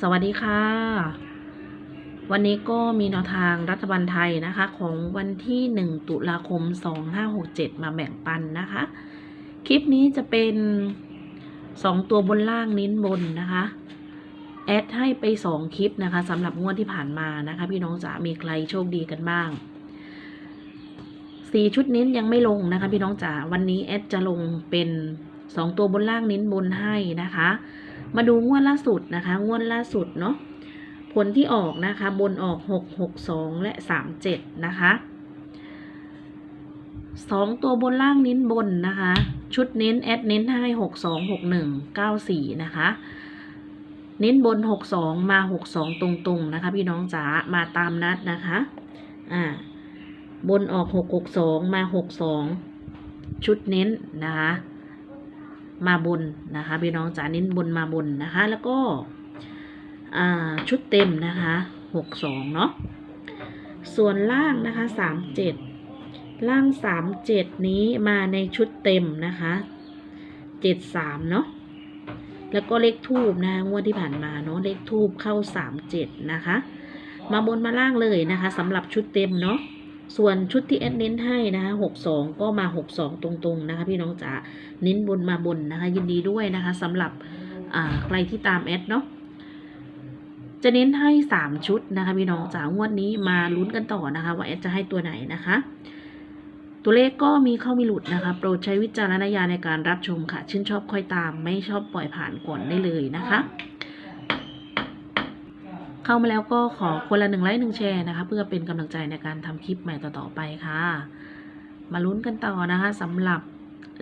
สวัสดีค่ะ วันนี้ก็มีแนวทางรัฐบาลไทยนะคะ ของวันที่ 1 ตุลาคม 2567 มาแบ่งปันนะคะ คลิปนี้จะเป็น 2 ตัวบนล่างนิ้นบนนะคะ แอดให้ไป 2 คลิปนะคะสำหรับงวดที่ผ่านมานะคะ พี่น้องจ๋ามีใครโชคดีกันบ้างสีชุดนิ้นยังไม่ลงนะคะ พี่น้องจ๋าวันนี้แอดจะลงเป็น 2 ตัวบนล่างนิ้นบนให้นะคะ มาดูงวดล่าสุดนะคะ งวดล่าสุดเนาะผลที่ออกนะคะบนออก 6 6 2 และ 3 7 นะคะ2ตัวบนล่างเน้นบนนะคะ ชุดเน้นแอดเน้นให้6 2 6 1 9 4นะคะ เน้นบน6 2มา6 2ตรงๆนะคะ พี่น้องจ๋ามาตามนัดนะคะอ่าบนออก6 6 2มา6 2ชุดเน้นนะคะ มาบนนะคะพี่น้องจ๋าเน้นบนมาบนนะคะ แล้วก็ชุดเต็มนะคะหกสองเนาะส่วนล่างนะคะสามเจ็ดล่างสามเจ็ดนี้มาในชุดเต็มนะคะเจ็ดสามเนาะแล้วก็เลขทูบนะงวดที่ผ่านมาเนาะเลขทูบเข้าสามเจ็ดนะคะ มาบนมาล่างเลยนะคะสำหรับชุดเต็มเนาะ ส่วนชุดที่แอดเน้นให้นะคะหกสองก็มาหกสองตรงๆนะคะพี่น้องจ๋าเน้นบนมาบนนะคะ ยินดีด้วยนะคะสำหรับอ่าใครที่ตามแอดเนาะจะเน้นให้ 3 ชุดนะคะพี่น้องจ๋างวดนี้มาลุ้นกันต่อนะคะ ว่าแอดจะให้ตัวไหนนะคะ ตัวเลขก็มีเข้ามีหลุดนะคะ โปรดใช้วิจารณญาณในการรับชมค่ะ ชื่นชอบค่อยตามไม่ชอบปล่อยผ่านก่อนได้เลยนะคะ เข้ามาแล้วก็ขอคนละหนึ่งไลค์หนึ่งแชร์นะคะ เพื่อเป็นกำลังใจในการทำคลิปใหม่ต่อๆไปค่ะ มาลุ้นกันต่อนะคะสำหรับ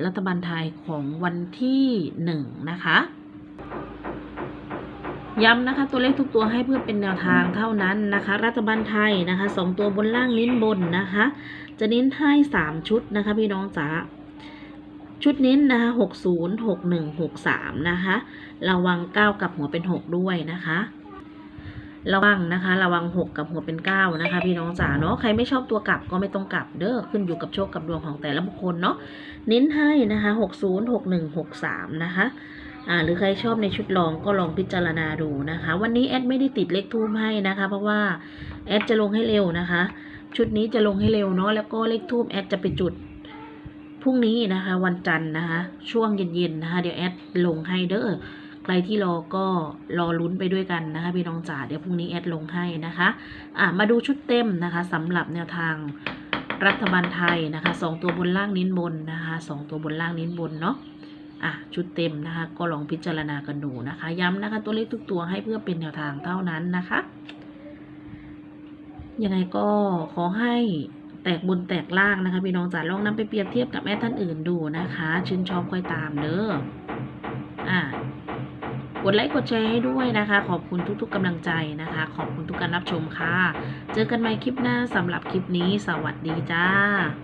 รัฐบาลไทยของวันที่หนึ่งนะคะย้ำนะคะตัวเลขทุกตัวให้เพื่อเป็นแนวทางเท่านั้นนะคะ รัฐบาลไทยนะคะสองตัวบนล่างนิ้นบนนะคะ จะเน้นให้สามชุดนะคะ พี่น้องจ๋าชุดเน้นนะคะหกศูนย์หกหนึ่งหกสามนะคะ ระวังเก้ากับหัวเป็นหกด้วยนะคะ ระวังนะคะ ระวังหกกับหัวเป็นเก้านะคะ พี่น้องจ๋าเนาะใครไม่ชอบตัวกลับก็ไม่ต้องกลับเด้อขึ้นอยู่กับโชคกับดวงของแต่ละบุคคลเนาะเน้นให้นะคะหกศูนย์หกหนึ่งหกสามนะคะอ่าหรือใครชอบในชุดลองก็ลองพิจารณาดูนะคะ วันนี้แอดไม่ได้ติดเลขทูบให้นะคะ เพราะว่าแอดจะลงให้เร็วนะคะ ชุดนี้จะลงให้เร็วเนาะแล้วก็เลขทูบแอดจะไปจุดพรุ่งนี้นะคะ วันจันทร์นะคะ ช่วงเย็นๆนะคะ เดี๋ยวแอดลงให้เด้อ รที่รอก็รอลุ้นไปด้วยกันนะคะพี่น้องจ๋าเดี๋ยวพรุ่งนี้แอดลงให้นะคะอะมาดูชุดเต็มนะคะสำหรับแนวทางรัฐบาลไทยนะคะสองตัวบนล่างนิ้นบนนะคะสองตัวบนล่างนิ้นบนเนาะอะชุดเต็มนะคะ ก็ลองพิจารณากันดูนะคะ ย้ำนะคะ ตัวเลขทุกตัวให้เพื่อเป็นแนวทางเท่านั้นนะคะยังไงก็ขอให้แตกบนแตกล่างนะคะพี่น้องจ๋าลองนำไปเปรียบเทียบกับแม่ท่านอื่นดูนะคะ ชื่นชอบค่อยตามเด้ออะ กดไลค์กดแชร์ให้ด้วยนะคะ ขอบคุณทุกๆกำลังใจนะคะ ขอบคุณทุกการรับชมค่ะ เจอกันใหม่คลิปหน้าสำหรับคลิปนี้ สวัสดีจ้า